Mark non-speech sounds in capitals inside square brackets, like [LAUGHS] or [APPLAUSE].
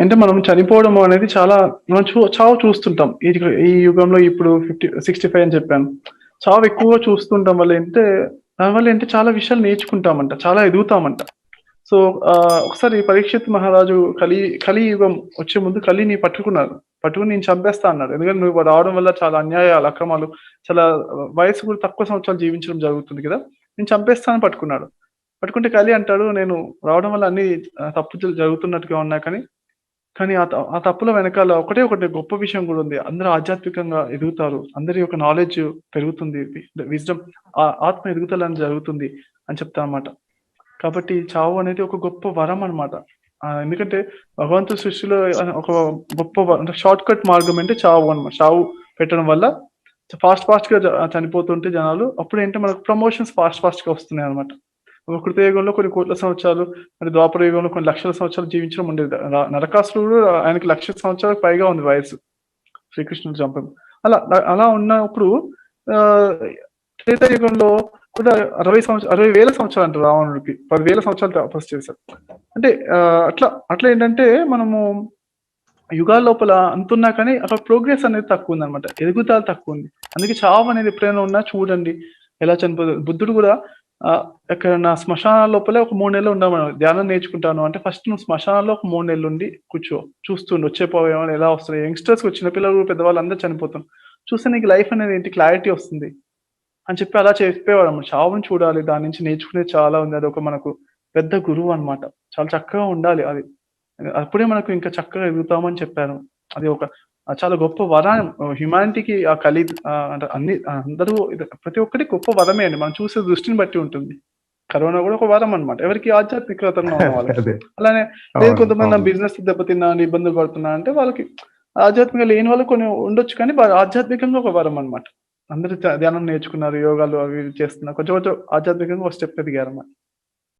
అంటే మనం చనిపోవడం అనేది చాలా మనం చూ చావు చూస్తుంటాం. ఈ ఈ యుగంలో ఇప్పుడు 50 65 అని చెప్పాను. చావు ఎక్కువగా చూస్తుంటాం వల్ల ఏంటే దానివల్ల ఏంటంటే చాలా విషయాలు నేర్చుకుంటామంట. చాలా ఎదుగుతామంట. సో, ఒకసారి పరీక్షిత్ మహారాజు కలి కలియుగం వచ్చే ముందు కలిని పట్టుకున్నారు. పట్టుకుని నేను చంపేస్తా అన్నాడు. ఎందుకంటే నువ్వు రావడం వల్ల చాలా అన్యాయాలు, అక్రమాలు చాలా వయసు కూడా తక్కువ సంవత్సరాలు జీవించడం జరుగుతుంది కదా! నేను చంపేస్తా అని పట్టుకున్నాడు. పట్టుకుంటే కలి అంటాడు నేను రావడం వల్ల అన్ని తప్పులు జరుగుతున్నట్టుగా ఉన్నాయి కానీ, కానీ ఆ త ఆ తప్పుల వెనకాల ఒకటే ఒకటి గొప్ప విషయం కూడా ఉంది. అందరూ ఆధ్యాత్మికంగా ఎదుగుతారు. అందరి యొక్క నాలెడ్జ్ పెరుగుతుంది. వి విజ్డమ్ ఆ ఆత్మ ఎదుగుదల అనేది జరుగుతుంది అని చెప్తానన్నమాట. కాబట్టి చావు అనేది ఒక గొప్ప వరం అన్నమాట. ఆహ్, ఎందుకంటే భగవంతుడి సృష్టిలో ఆహ్, ఒక గొప్ప వ అంటే షార్ట్ కట్ మార్గం అంటే చావు అన్నమాట. చావు పెట్టడం వల్ల ఫాస్ట్ ఫాస్ట్‌గా గా చనిపోతుంటే జనాలు అప్పుడేంటే మనకు ప్రమోషన్స్ ఫాస్ట్ ఫాస్ట్‌గా వస్తున్నాయన్నమాట. ఒక కృతయుగంలో కొన్ని కోట్ల సంవత్సరాలు, మరి ద్వాపర యుగంలో కొన్ని లక్షల సంవత్సరాలు జీవించడం ఉండేది. నరకాసురుడు ఆయనకి లక్ష సంవత్సరాలకు పైగా ఉంది వయసు శ్రీకృష్ణుడు చంపడం. అలా అలా ఉన్నప్పుడు ఆహ్, త్రేతాయుగంలో కూడా 60 సంవత్సరాలు అంటారు రావణుడికి. పదివేల సంవత్సరాలు తపస్సు చేశారు అంటే అట్లా అట్లా ఏంటంటే మనము యుగాల లోపల అంతున్నా కానీ అక్కడ ప్రోగ్రెస్ అనేది తక్కువుందన్నమాట. ఎదుగుదల తక్కువుంది. అందుకే చావు అనేది ఎప్పుడైనా ఉన్నా చూడండి. ఎలా చనిపోతుంది బుద్ధుడు కూడా ఆహ్, నా శ్మశాన లోపలే ఒక మూడు నెలలు ఉండమన్నాడు. ధ్యానం నేర్చుకుంటాను అంటే ఫస్ట్ నువ్వు శ్మశానంలో ఒక మూడు నెలలు ఉండి కూర్చో. చూస్తుండు వచ్చేపోవేమో ఎలా వస్తున్నాయి. యంగ్‌స్టర్స్ చిన్న పిల్లలు, పెద్దవాళ్ళు అందరూ చనిపోతున్నారు. చూస్తే నీకు లైఫ్ అనేది ఏంటి క్లారిటీ వస్తుంది. అని చెప్పి అలా చెప్పేవాడన్నమాట. చావుని చూడాలి. దాని నుంచి నేర్చుకునేది చాలా ఉంది. అది ఒక మనకు పెద్ద గురువు అన్నమాట. చాలా చక్కగా ఉండాలి అది. అప్పుడే మనకు ఇంకా చక్కగా ఎదుగుతామని చెప్పారు. అది ఒక చాలా గొప్ప వరం హ్యుమానిటీకి ఆ కలి అంటే అన్ని అందరూ ప్రతి ఒక్కటి గొప్ప వరమే అండి. మనం చూసే దృష్టిని బట్టి ఉంటుంది. కరోనా కూడా ఒక వరం అన్నమాట. ఎవరికి ఆధ్యాత్మికతంగా ఉన్న [LAUGHS] వాళ్ళకి. అలానే లేదు. కొంతమంది. బిజినెస్ దెబ్బతిన్నాను, ఇబ్బందులు పడుతున్నా అంటే వాళ్ళకి ఆధ్యాత్మికంగా లేని వాళ్ళు కొన్ని ఉండొచ్చు కానీ ఆధ్యాత్మికంగా ఒక వరం అన్నమాట. అందరూ ధ్యానం నేర్చుకున్నారు. యోగాలు అవి చేస్తున్నారు. కొంచెం కొంచెం ఆధ్యాత్మికంగా ఒక స్టెప్ ఎదిగారన్నమాట.